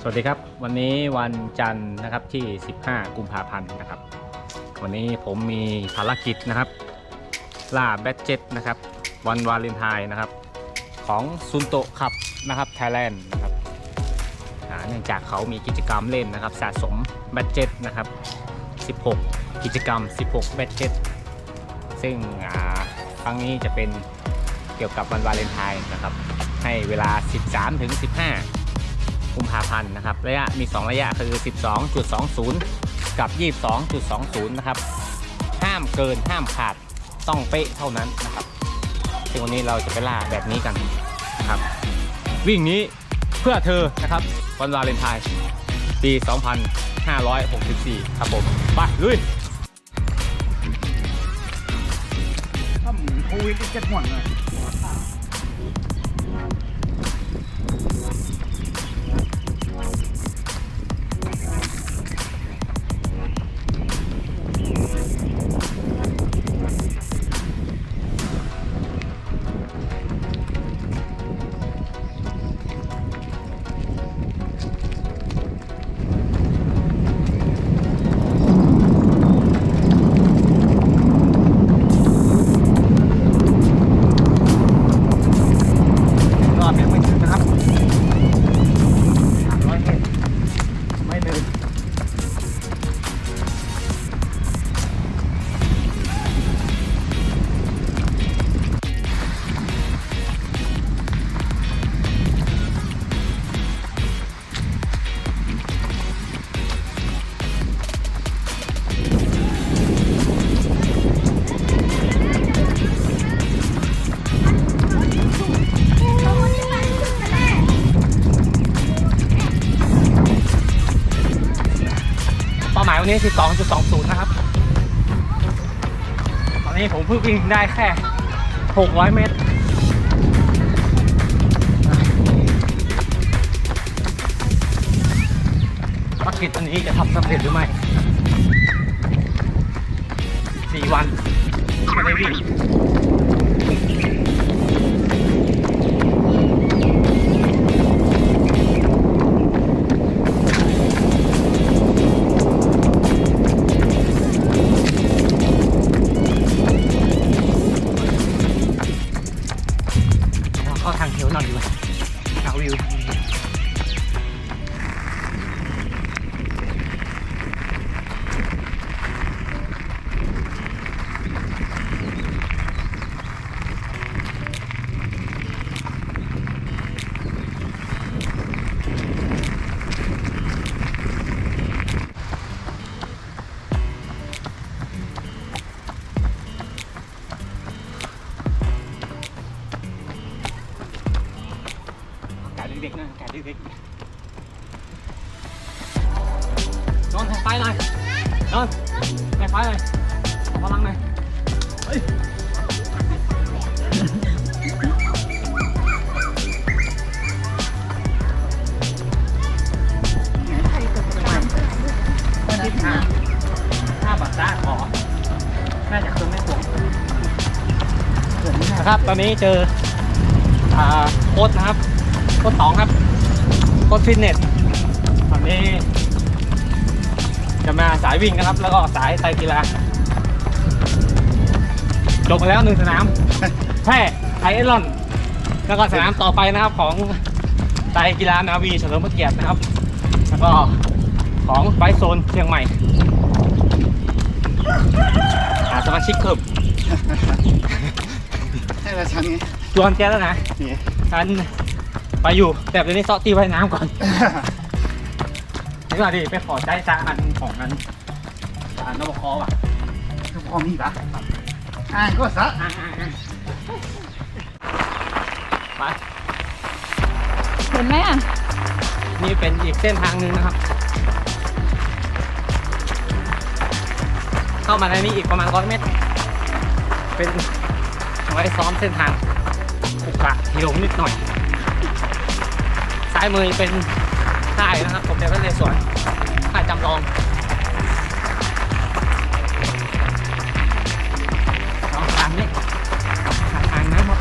สวัสดีครับ วันนี้วันจันทร์นะครับที่ 15 กุมภาพันธ์นะครับ วันนี้ผมมีภารกิจนะครับล่าแบทเจ็ตนะครับ วันวาเลนไทน์นะครับ ของซุนโตะขับนะครับไทยแลนด์นะครับเนื่องจากเขามีกิจกรรมเล่นนะครับ สะสมแบทเจ็ตนะครับ 16 กิจกรรม 16 แบทเจ็ตซึ่งอ่าครั้งนี้จะเป็นเกี่ยวกับวันวาเลนไทน์นะครับ ให้เวลา 13ถึง15 กุมภาพันธ์นะครับ ระยะมี 2 ระยะคือ 12.20 กับ 22.20 นะครับ ห้ามเกินห้ามขาดต้องเป๊ะเท่านั้นนะครับซึ่งวันนี้เราจะไปล่าแบบนี้กันนะครับ วิ่งนี้เพื่อเธอนะครับวันวาเลนไทน์ปี 2564 ครับผม ไปลุยถ้าหมูโควิดจะเจ็ดหมดเลย อันนี้ 12.20 นะครับ ตอนนี้ผมเพิ่งวิ่งได้แค่ 600 เมตร ภารกิจอันนี้จะทำสำเร็จหรือไม่ 4 วันไม่ได้วิ่ง ด็กๆนะอากาศเด็กๆนอนแทงไฟหน่อยนอนแทงไฟหน่อยอพลังหน่อยเฮ้ยวันที่ห้าห้าบาทได้ขอน่จะคืนไม่ถูกนะครับ ตอนนี้เจออ่าโค้ดนะครับ โค้ดสองครับโค้ดฟิตเนสตอนนี้ จะมาสายวิ่งนะครับ แล้วก็สายไตรกีฬาจบมาแล้วหนึ่งสนาม แพร่ไทเอลอน แล้วก็สนามต่อไปนะครับของไตรกีฬานาวีเฉลิมพระเกียรตินะครับ แล้วก็ของไบโซนเชียงใหม่หาสมาชิกเพิ่มให้ละชั้นไงชวนแกแล้วนะนี่ฉัน ไปอยู่ แต่เดี๋ยวนี้เซาะตีไว้น้ำก่อน นี่ว่าดิไปขอใจสาอันของนั้นสารนบคอว่ะคือพอมีปะอ่านก็ซะอ่าอ่าอ่าไปเห็นไหมอะ นี่เป็นอีกเส้นทางหนึ่งนะครับ เข้ามาในนี้อีกประมาณร้อยเมตร เป็นไว้ซ้อมเส้นทางขุกขระหิลงนิดหน่อย ซ้ายมือเป็นท่ายนะครับผมเป็นพระเลยสวนท่ายจำลองสองทางนี้ทางน้ำครั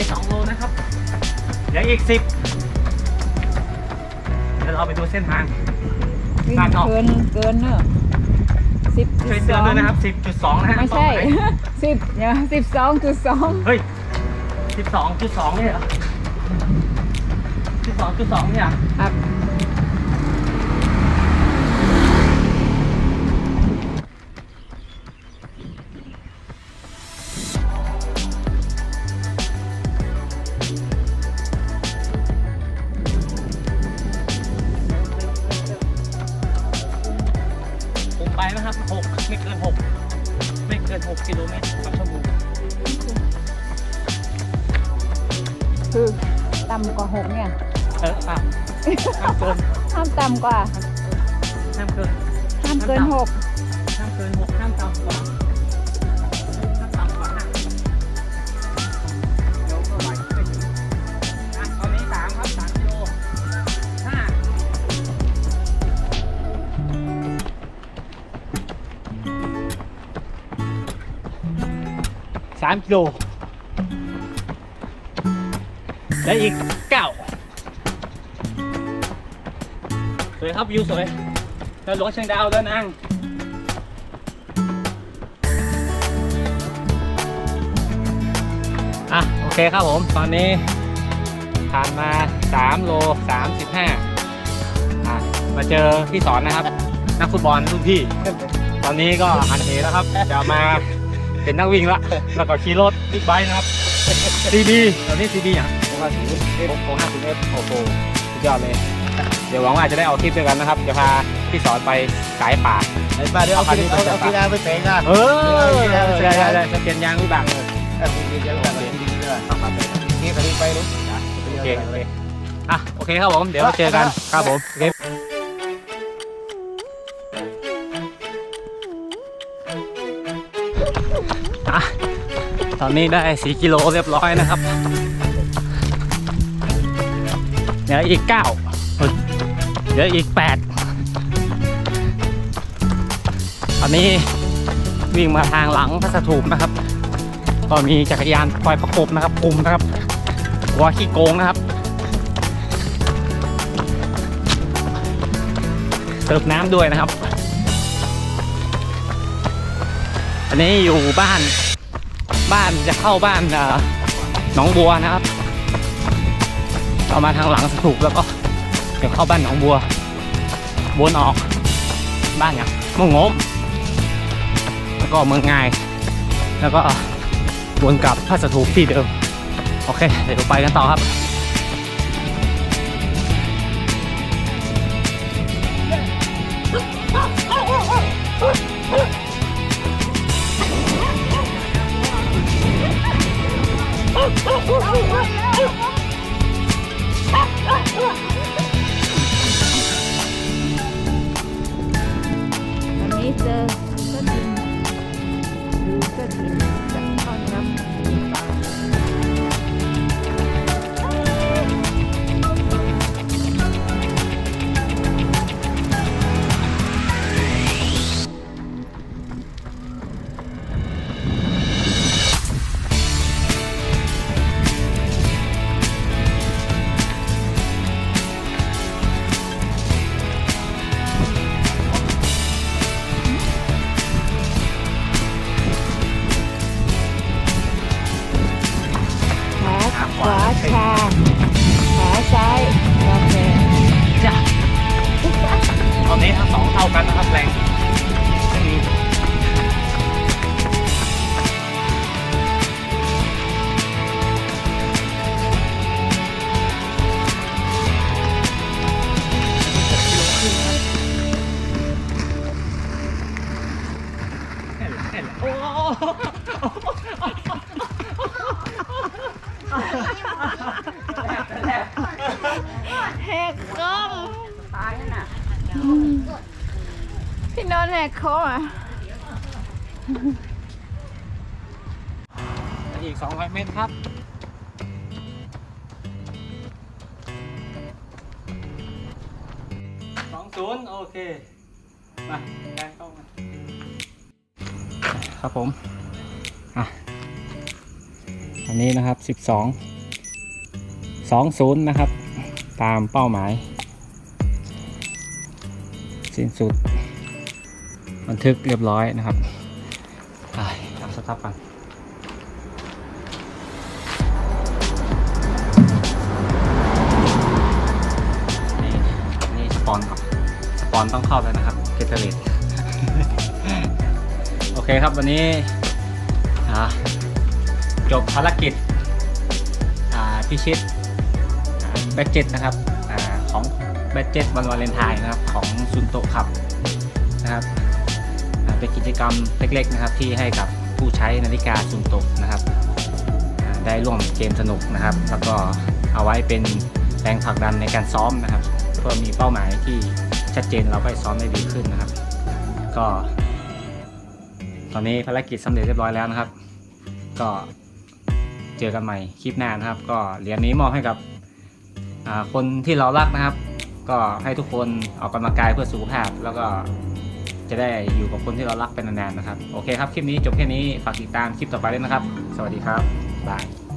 นสองโลนะครับเหลืออีกสิบเดี๋ยวเราไปดูเส้นทางวิ่งการออก เกินเกินเนอะ สิบจุช่วยดเตืสอนองด้วยนะครับ10.2นะฮะไม่ใช่สิบเนี่ยสิบสองจุดสองเฮ้ย12.2เนี่ยเหรอ12.2เนี่ยครับ เกิน6กิโลเมตรต่อชั่วโมงคือต่ำกว่าหกเนี่ยเอออะห้ามเกินห้ามต่ำกว่าห้ามเกินห้ามเกินหกห้ามเกิน6ห้ามต่ำกว่าามกิโล และอีกเก้าสวยครับวิวสวยเดินหลวงเชียงดาวเดินนางอะ โอเคครับผม ตอนนี้ผ่านมา 3 โล 35อะมาเจอพี่สอนนะครับ นักฟุตบอลรุ่นพี่ ตอนนี้ก็หันเหแล้วครับ เดี๋ยวมา เป็นนักวิ่งละแล้วก็ขี่รถบิ๊กไบค์นะครับ CB ตอนนี้ CB อย่าง650 F โอ้โหสุดยอดเลย เดี๋ยวหวังว่าจะได้ออกคลิปด้วยกันนะครับ จะพาพี่สอนไปสายป่าไอ้ป้าเดี๋ยวเอากินเอาเอากินอาไปแต่งงานเออได้ได้ได้จะเปลี่ยนยางวิบากเลยเออกินเยอะแบบนี้เลยนี่ก็ดีไปลูกโอเคโอเคอะโอเคครับผมเดี๋ยวเจอกันครับผม ตอนนี้ได้สีกิโลเรียบร้อยนะครับเดี๋ยวอีกเก้าเดี๋ยวอีกแปดตอนนี้วิ่งมาทางหลังพัสถูปนะครับ ก็มีจักรยานคอยประกบนะครับคุมนะครับหัวขี้โกงนะครับเสิร์ฟน้ำด้วยนะครับ อันนี้อยู่บ้าน บ้านจะเข้าบ้านน้อหนองบัวนะครับเอามาทางหลังสถูปแล้วก็เดี๋ยวเข้าบ้านหนองบัววนออกบ้านอย่างมงงมแล้วก็เมืองงาย แล้วก็วนกลับพระสถูปที่เดิมโอเค เดี๋ยวไปกันต่อครับ วัน ชาขาซ้ายกาแฟจ้ะตอนนี้ทั้งสองเท่ากันนะครับแรง อีก 200 เมตรครับ สองศูนย์โอเค มาแรงต้องมา ครับผม อะ อันนี้นะครับ 12สองศูนย์นะครับ ตามเป้าหมาย สิ้นสุด บันทึกเรียบร้อยนะครับ ไปทำสต็อปกัน ปอนก่อนสปอนต้องเข้าแล้วนะครับเกตเตอร์เลดโอเคครับวันนี้อ่าจบภารกิจอ่าพิชิตแบ็กเจ็ตนะครับอาของแบ็กเจ็ตวันวาเลนไทน์นะครับของซุนโตขับนะครับอ่าเป็นกิจกรรมเล็กๆนะครับที่ให้กับผู้ใช้นาฬิกาซุนโตนะครับอ่าได้ร่วมเกมสนุกนะครับ แล้วก็เอาไว้เป็นแรงผลักดันในการซ้อมนะครับ เพื่อมีเป้าหมายที่ชัดเจนเราก็ซ้อมได้ดีขึ้นนะครับ ก็ ตอนนี้ภารกิจสำเร็จเรียบร้อยแล้วนะครับ ก็เจอกันใหม่คลิปหน้านะครับ ก็เหรียญนี้มอบให้กับคนที่เรารักนะครับ ก็ให้ทุกคนออกกำลังกายเพื่อสุขภาพ แล้วก็จะได้อยู่กับคนที่เรารักเป็นนานๆนะครับ โอเคครับ คลิปนี้จบแค่นี้ ฝากติดตามคลิปต่อไปด้วยนะครับ สวัสดีครับ บาย